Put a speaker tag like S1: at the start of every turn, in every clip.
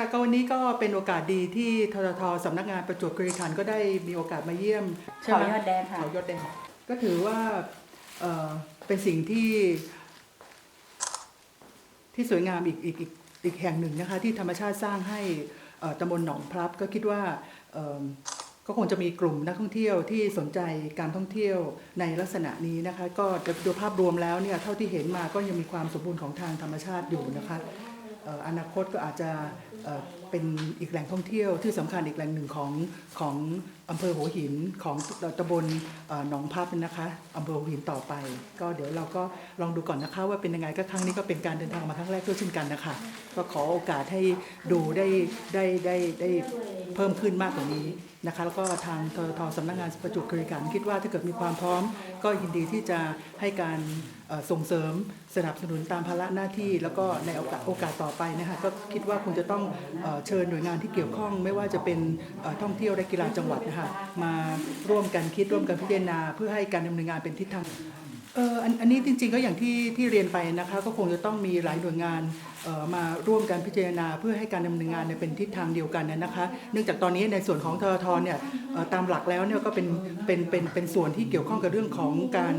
S1: ค่ะก็วันนี้ก็เป็นโอกาสดีที่ทททสำนักงานประจวบคีรีขันธ์ก็ได้มีโอกาสมาเยี่ยมใช่ไหม
S2: เขายอดแดงค่ะ
S1: เขายอดแดงก็ถือว่าเอ่อเป็นสิ่งที่ที่สวยงามอีกอีกอีกอีกแห่งหนึ่งนะคะที่ธรรมชาติสร้างให้เอ่อตำบลหนองพลับก็คิดว่าเอิ่มก็คงจะมีกลุ่มนักท่องเที่ยวที่สนใจการท่องเที่ยวในลักษณะนี้นะคะ ก็โดยภาพรวมแล้วเนี่ยเท่าที่เห็นมาก็ยังมีความสมบูรณ์ของทางธรรมชาติอยู่นะคะเอนาคตก็อาจจะ เป็นอีกแหล่งท่องเที่ยวที่สำคัญอีกแหล่งหนึ่งของของอำเภอหัวหินของตำบลหนองพับนะคะอำเภอหัวหินต่อไป ก็เดี๋ยวเราก็ลองดูก่อนนะคะว่าเป็นยังไงก็ครั้งนี้ก็เป็นการเดินทางมาครั้งแรกด้วยเช่นกันนะคะก็ขอโอกาสให้ดูได้ได้ได้ได้เพิ่มขึ้นมากกว่านี้นะคะแล้วก็ทางททสำนักงานประจวบรีขันธ์คิดว่าถ้าเกิดมีความพร้อม ก็ยินดีที่จะให้การส่งเสริมสนับสนุนตามภาระหน้าที่ แล้วก็ในโอกาสโอกาสต่อไปนะคะก็คิดว่าคงจะต้องเชิญหน่วยงานที่เกี่ยวข้อง ไม่ว่าจะเป็นท่องเที่ยวและกีฬาจังหวัดนะคะมาร่วมกันคิดร่วมกันพิจารณา เพื่อให้การดำเนินงานเป็นทิศทางเอออันอันนี้จริงๆก็อย่างที่ที่เรียนไปนะคะ ก็คงจะต้องมีหลายหน่วยงานมาร่วมกันพิจารณา เพื่อให้การดำเนินงานเป็นทิศทางเดียวกันนะคะ เนื่องจากตอนนี้ในส่วนของททเนี่ยตามหลักแล้วเนี่ยก็เป็นเป็นเป็นเป็นส่วนที่เกี่ยวข้องกับเรื่องของการ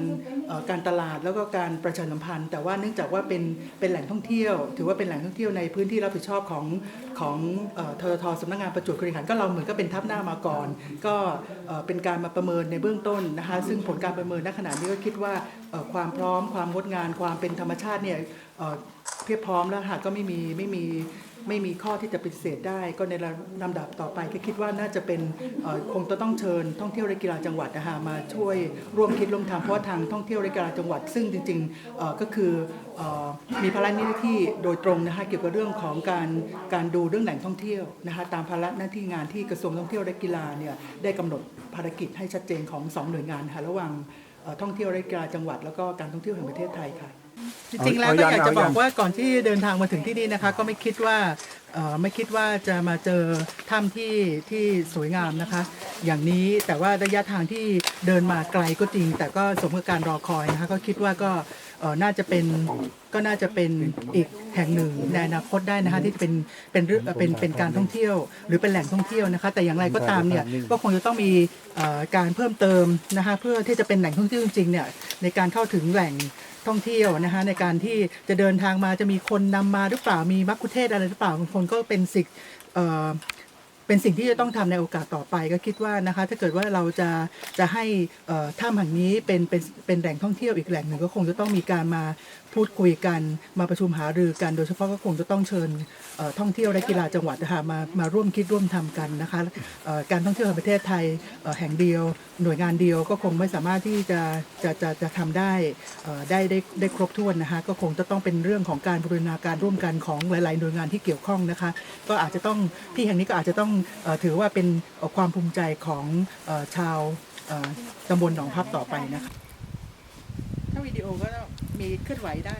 S1: การตลาดแล้วก็การประชาสัมพันธ์ แต่ว่าเนื่องจากว่าเป็นเป็นแหล่งท่องเที่ยว ถือว่าเป็นแหล่งท่องเที่ยวในพื้นที่รับผิดชอบของของททสำนักงานประจวบคีรีขันธ์ก็เราเหมือนก็เป็นทับหน้ามาก่อน ก็เป็นการมาประเมินในเบื้องต้นนะคะ ซึ่งผลการประเมินณขณะนี้ก็คิดว่าความพร้อมความงดงานความเป็นธรรมชาติเนี่ยเอ่อเพียบพร้อมแล้วหากก็ไม่มีไม่มี ไม่มีข้อที่จะปฏิเสธได้ ก็ในลำดับต่อไปก็คิดว่าน่าจะเป็นคงจะต้องเชิญท่องเที่ยวและกีฬาจังหวัดนะคะมาช่วยร่วมคิดร่วมทำเพราะว่าทางท่องเที่ยวและกีฬาจังหวัด ซึ่งจริงๆก็คืออมีภาระหน้าที่โดยตรงนะคะเกี่ยวกับเรื่องของการการดูเรื่องแหล่งท่องเที่ยวนะคะตามภาระหน้าที่งานที่กระทรวงท่องเที่ยวและกีฬาเนี่ยได้กำหนดภารกิจให้ชัดเจนของสองหน่วยงานค่ะระหว่างท่องเที่ยวและกีฬาจังหวัด แล้วก็การท่องเที่ยวแห่งประเทศไทยค่ะ จริงๆแล้วก็อยากจะบอกว่าก่อนที่เดินทางมาถึงที่นี่นะคะ ก็ไม่คิดว่าเอ่อไม่คิดว่าจะมาเจอถ้ำที่ที่สวยงามนะคะ อย่างนี้แต่ว่าระยะทางที่เดินมาไกลก็จริง แต่ก็สมกับการรอคอยนะคะก็คิดว่าก็เอ่อน่าจะเป็นก็น่าจะเป็นอีกแห่งหนึ่งในอนาคตได้นะคะที่เป็นเป็นเรื่องเป็นเป็นการท่องเที่ยว หรือเป็นแหล่งท่องเที่ยวนะคะ แต่อย่างไรก็ตามเนี่ยก็คงจะต้องมีเอ่อการเพิ่มเติมนะคะเพื่อที่จะเป็นแหล่งท่องเที่ยวจริงๆเนี่ยในการเข้าถึงแหล่ง ท่องเที่ยวนะคะในการที่จะเดินทางมาจะมีคนนำมาหรือเปล่ามีมักคุเทศอะไรหรือเปล่าบางคนก็เป็นสิทธิ์ เป็นสิ่งที่จะต้องทำในโอกาสต่อไปก็คิดว่านะคะถ้าเกิดว่าเราจะจะให้ถ้ำแห่งนี้เป็นเป็นเป็นแหล่งท่องเที่ยวอีกแหล่งหนึ่งก็คงจะต้องมีการมาพูดคุยกันมาประชุมหารือกัน โดยเฉพาะก็คงจะต้องเชิญท่องเที่ยวและกีฬาจังหวัดนะคะมามาร่วมคิดร่วมทำกันนะคะการท่องเที่ยวแห่งประเทศไทยแห่งเดียว หน่วยงานเดียวก็คงไม่สามารถที่จะจะจะจะทำได้ได้ได้ได้ครบถ้วนนะคะก็คงจะต้องเป็นเรื่องของการบูรณาการร่วมกันของหลาย ๆ หน่วยงานที่เกี่ยวข้องนะคะ ก็อาจจะต้องที่แห่งนี้ก็อาจจะต้องถือว่าเป็นเอ่อความภูมิใจของเอ่อชาวเอ่อตำบลหนองพับต่อไปนะคะถ้าวิดีโอก็มีเคลื่อนไหวได้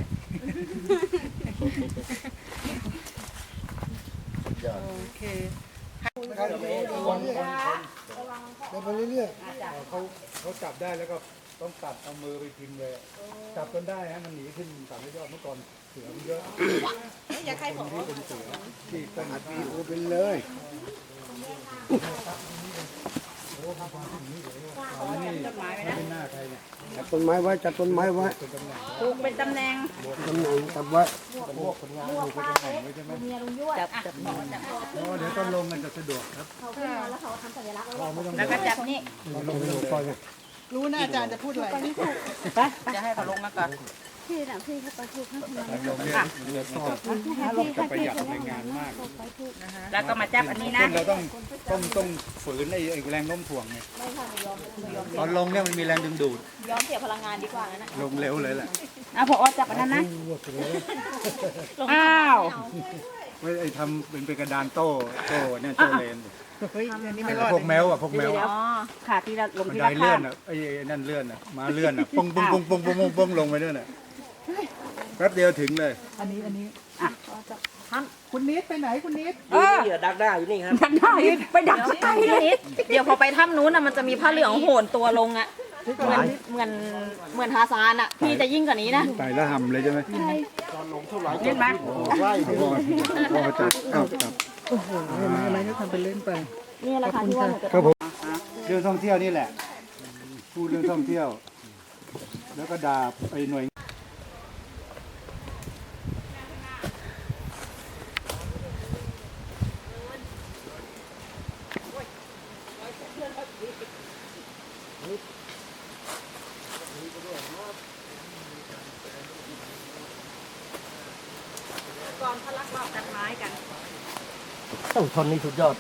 S1: โอเค
S3: เดินไปเรื่อย
S4: เขาเขาจับได้แล้วก็ต้องตัดเอามือไปพิมพ์เลยอะจับจนได้ฮะมันหนีขึ้น สามยอดเมื่อก่อนเสือมันเยอะอย่าใครผมที่เป็นเสือที่ต้น
S3: ๆปีโอเป็นเลย
S4: นี่ไม่เป็นหน้าใครเนี่ย
S3: จับต้นไม้ไว้จับต้นไม้ไว้
S4: เป็นตำแหน่ง
S2: ปลูกเป็นตำแหน่ง
S3: ตำแหน่งจับไว้
S4: พวกคนงานอยู่เป็นตำแหน่งไว้ใช่ไหม
S2: จับจับ
S4: เพราะว่าเดี๋ยวต้นลงมันจะสะดวกครับ
S2: แล้วก็จับนี่
S3: ต้องไปดูก่อนนะ
S1: รู้นะอาจารย์จะพูดอะไร
S2: ไปจะให้เขาลงมาก่อน
S5: พี่น่ะพี่เขาไปถูกให้ทำไม
S4: ลงเนี่ยมันจะซ่อน
S5: ให้พี่ให้
S4: ประ
S5: พี่
S4: หยัด
S5: เขา
S4: ในงานมาก
S5: ไปถูก
S2: แล้วก็มาจับอันนี้นะ
S4: เช่นเราต้องต้องต้องฝืนไอ้ไอ้แรงโน้มถ่วงเนี่ย
S5: ไม่ค่ะหนูยอมหนูยอม
S4: ตอนลงเนี่ยมันมีแรงดึงดูด
S5: ยอมเสียพลังงานดีกว่านะ
S4: ลงเร็วเลยแหละ
S2: เอาพอจับอันนั้นนะอ้าว
S4: ไม่ไอ้ทำเป็นเป็นกระดานโต้โต้เนี่ยโต้เลน
S1: เฮ้ยอันนี้ไม่รอด
S4: พวกแมวอะพวกแมว
S2: อ๋อขาที่เราลง
S4: บัน
S2: ที่
S4: ได
S2: รา
S4: เลื่
S2: คา
S4: อนอะไอ้ไอ้นั่นเลื่อนอะมาเลื่อนอะปงปงปงปงปงปงปงลงไปเนี่ยน่ะแป๊บเดียวถึงเลย
S1: อันนี้อันนี้
S2: อะ
S1: คุณนิดไปไหนคุณนิด
S2: เออดักได้อยู่นี่ครับดักได้ไปดักที่ใต้เลย
S5: เดี๋ยวพอไปถ้ำนู้นน่ะมันจะมีผ้าเหลืองโหนตัวลงอะเหมือนเหมือนเหมือนฮาซานอะ พี่จะยิ่งกว่านี้นะ
S4: ไต่แล้วห่ำเลยใช่ไหม
S2: เห็นไหม
S4: พอพอจับเอาจับ
S1: โอ้โหเห็นไหมเห็นไหมก็ทำเป็นเล่นไป
S5: นี่แหละค่ะที่ว่าหนูจะ
S4: ครับผมเรื่องท่องเที่ยวนี่แหละพูดเรื่องท่องเที่ยว แล้วก็ด่าไอ้หน่วย
S5: ก่อนทะลักรอบตัดไม้กัน
S3: ต้องทนนี่สุดยอด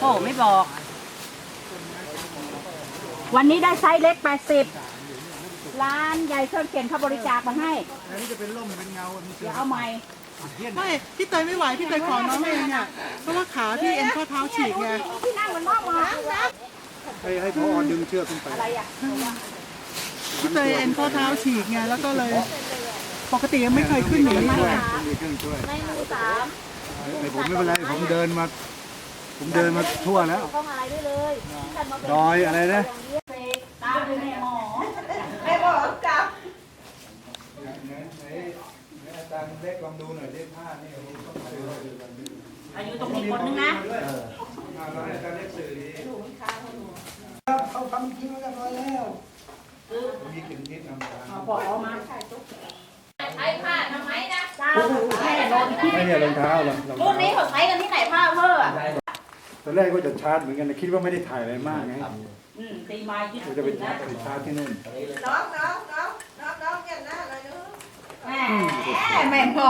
S2: โอ้ไม่บอก วันนี้ได้ไซส์เล็ก 80 ร้านใหญ่เครื่องเขียนเขาบริจาคมาให้
S4: อันนี้จะเป็นร่มเป็นเงามี
S2: เดี๋ยวเอาใหม่
S1: ไม่พี่เตยไม่ไหวพี่เตยขอน้องเองเนี่ยเพราะว่าขาพี่เอ็นข้อเท้าฉีกไง
S2: ที่นั่งมันนอกมา
S4: ให้ให้พอดึงเชือกขึ้นไป
S2: อะไรอะ
S1: พี่เตยเอ็นข้อเท้าฉีกไงแล้วก็เลย ปกติยังไม่เคยขึ้นอย่างนี้เลย
S4: มีเครื่องช่วย
S5: ในมือสาม
S4: ไอ้ผมไม่เป็นไรผมเดินมา ผมเดินมาทั่วแล้ว
S5: เข้ามาอะไรด้วยเลยท่านมาเป็น
S4: ดอยอะไรนะา
S2: มไปแม่หมอ
S4: อาจารย์เล็กลองดูหน่อยเลขผ้านี่
S2: อายุตรงนี้คนนึงนะ
S4: เราให้อาจารย์เล็กสื่อดี
S3: เอาทำจริงแล้วก็พอแล้ว
S4: มีกลิ่นทิพย์นำทาง
S2: เอาพอเอามา
S5: ใช้ผ้าทำไมนะ
S2: เจ้าแม่โดน
S4: ไม่เนี่ยรองเท้ารองรอง
S5: รุ่น
S4: เท้า
S5: นี้เขาใช้กันที่ไหนผ้าเพ้ออะ
S4: ตอนแรกก็จะชาร์จเหมือนกันนะคิดว่าไม่ได้ถ่ายอะไรมากไง
S2: อืมตีไม้ที่
S4: เดี๋ยว
S2: สุ
S4: จะ
S2: ด
S4: ไป
S2: นะ
S4: ชาร์จที่นู่น
S6: น้องน้องน้องน้องน้องยันหน้าเลยลูก
S2: แม่แม่พอ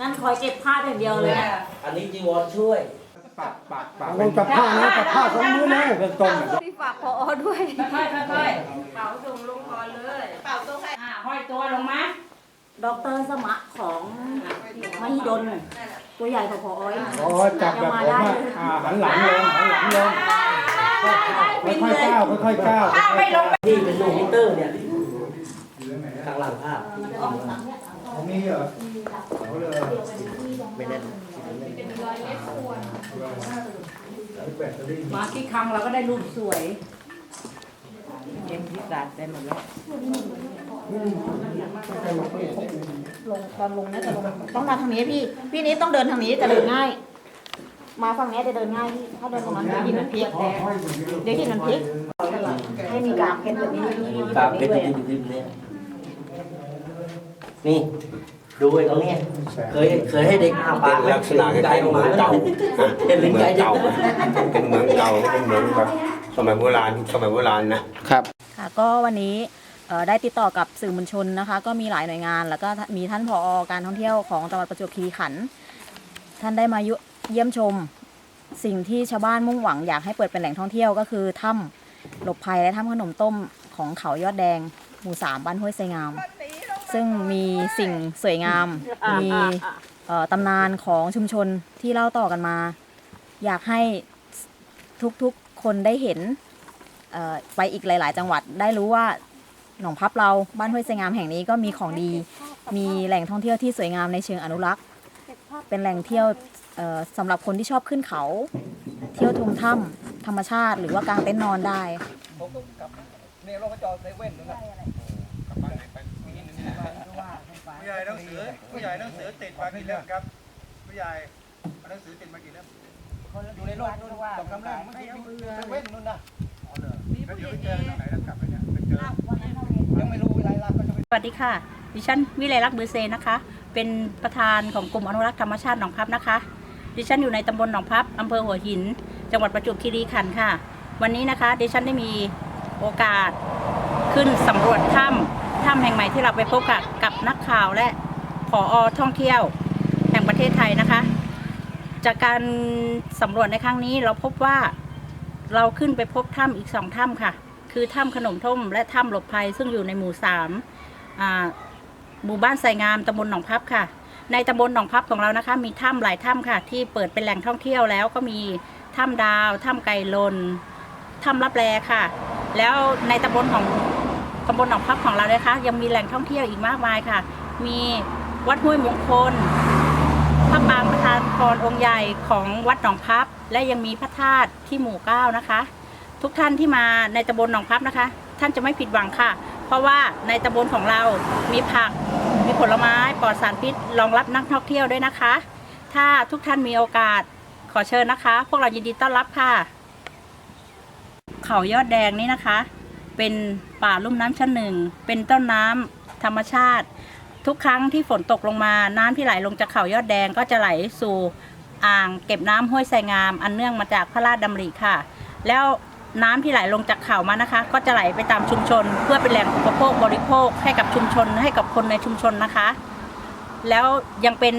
S5: นั่นคอยเก็บผ้าอย่างเดียวเลยนะ
S7: อันนี้จีวรช่วย
S4: ปักปักปัก
S3: เอาจับผ้านะจับผ้าสองมือนะ
S4: เบื้องต้นน่ะ
S5: พี่ฝากพอด้วย
S2: ค่อยๆค่อย
S6: เป่าส่งลงก่อนเลยเป่าตรงไหน
S2: ๆอ่าห้อยตัวลงมา
S5: ดอกเตอรสมะของมหิดลตัวใหญ่กว่าพออ้อย
S4: อ๋อจับแบบผมอะอ่าหันหลังลงหันหลังลงค่อยๆก้าวค่อยๆก้าว
S2: ถ้าไม่ลง
S7: ที่เป็นลูกมิเตอร์เนี่ยข้างหลังภาพ
S4: อันนี้เหรอเอาเลย
S7: ไม่แน่น
S4: แบตเตอรี่
S2: มาที่ครั้งเราก็ได้รูปสวยเต็มพิกัดได้หมดแล้ว
S5: ลงตอนลงน่าจะลงต้องมาทางนี้พี่ พี่นี้ต้องเดินทางนี้จะเดินง่าย มาฝั่งนี้จะเดินง่ายพี่ถ้าเดินตรงนั้นเดี๋ยวหินมันพลิกเดี๋ยวหินมันพลิกให้มีกากเพชรแบบนี้
S7: ตามเพชรที่ริมเนี่ย นี่ ดูไอ้ตรงเนี้ยเคยเคยให้เด็กอ้าปาก
S8: เป็นลักษณะคล้ายๆเหมืองเก่า
S7: เป็น
S8: เห
S7: ลิ้น
S8: มือ
S7: ไก่
S8: งเก่าเป็นเหมืองเก่าเป็นเหมืองแบบสมัยโบราณสมัยโบราณนะ
S5: ค่ะก็วันนี้เอ่อได้ติดต่อกับสื่อมวลชนนะคะ ก็มีหลายหน่วยงาน แล้วก็มีท่านผอการท่องเที่ยวของจังหวัดประจวบคีรีขันธ์ท่านได้มายุเยี่ยมชม สิ่งที่ชาวบ้านมุ่งหวังอยากให้เปิดเป็นแหล่งท่องเที่ยวก็คือถ้ำหลบภัยและถ้ำขนมต้มของเขายอดแดง หมู่สามบ้านห้วยไซงาม ซึ่งมีสิ่งสวยงาม มีเอ่อตำนานของชุมชนที่เล่าต่อกันมา อยากให้ทุกๆคนได้เห็นเอ่อไปอีกหลาย ๆ จังหวัดได้รู้ว่าหนองพับเราบ้านห้วยไซงามแห่งนี้ก็มีของดี มีแหล่งท่องเที่ยวที่สวยงามในเชิงอนุรักษ์ เป็นแหล่งเที่ยวเอ่อสำหรับคนที่ชอบขึ้นเขา เที่ยวชมถ้ำธรรมชาติ หรือว่ากางเต็นท์นอนได้
S7: เนี่ยเราก็จอดเซเว่นนั่นแหละ
S4: ผู้ใหญ่หนังสือผู้ใหญ่หนังสือติดมากี่เล่มครับผู้ใหญ่หนังสือติดมากี่เล่ม
S7: อยู่ในรถนู่นสองสามเล่มเมื่อกี้เซเว่นนู่นนะ
S4: แล้วเดี๋ยวไปเจอกันตรงไหนแล้วกลับไปเนี่ยไปเจอ
S7: ยังไม่รู้เวลาลาก็จะไป
S2: สวัสดีค่ะดิฉันวิไลลักษณ์บือเซนะคะ เป็นประธานของกลุ่มอนุรักษ์ธรรมชาติหนองพับนะคะ ดิฉันอยู่ในตำบลหนองพับอำเภอหัวหิน จังหวัดประจวบคีรีขันธ์ค่ะ วันนี้นะคะดิฉันได้มีโอกาสขึ้นสำรวจถ้ำถ้ำแห่งใหม่ที่เราไปพบกับกับนักข่าวและผอท่องเที่ยวแห่งประเทศไทยนะคะ จากการสำรวจในครั้งนี้เราพบว่าเราขึ้นไปพบถ้ำอีกสองถ้ำค่ะ คือถ้ำขนมท่มและถ้ำหลบภัยซึ่งอยู่ในหมู่สามหมู่บ้านไสงามตำบลหนองพับค่ะ ในตำบลหนองพับของเรานะคะ มีถ้ำหลายถ้ำค่ะ ที่เปิดเป็นแหล่งท่องเที่ยวแล้วก็มีถ้ำดาวถ้ำไก่ลน ถ้ำรับแลค่ะ แล้วในตำบลของตำบลหนองพับของเราเนะคะยังมีแหล่งท่องเที่ยวอีกมากมายค่ะ มีวัดห้วยมงคลพระปางประธานพรองค์ใหญ่ของวัดหนองพับ และยังมีพระธาตุที่หมู่เก้านะคะ ทุกท่านที่มาในตำบลหนองพับนะคะ ท่านจะไม่ผิดหวังค่ะ เพราะว่าในตำบลของเรามีผักมีผลไม้ปลอดสารพิษรองรับนักท่องเที่ยวด้วยนะคะ ถ้าทุกท่านมีโอกาสขอเชิญนะคะ พวกเรายินดีต้อนรับค่ะ เขายอดแดงนี่นะคะ เป็นป่าลุ่มน้ำชั้นหนึ่ง เป็นต้นน้ำธรรมชาติ ทุกครั้งที่ฝนตกลงมา น้ำที่ไหลลงจากเขายอดแดงก็จะไหลสู่อ่างเก็บน้ำห้วยไสงาม อันเนื่องมาจากพระราชดำริค่ะ แล้วน้ำที่ไหลลงจากเขามานะคะ ก็จะไหลไปตามชุมชน เพื่อเป็นแหล่งอุปโภคบริโภคให้กับชุมชนให้กับคนในชุมชนนะคะ แล้วยังเป็น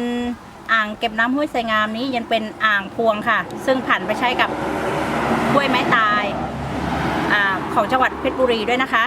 S2: อ่างเก็บน้ำห้วยไสงามนี้ยังเป็นอ่างพวงค่ะ ซึ่งผ่านไปใช้กับห้วยไม้ตายอา ของจังหวัดเพชรบุรีด้วยนะคะ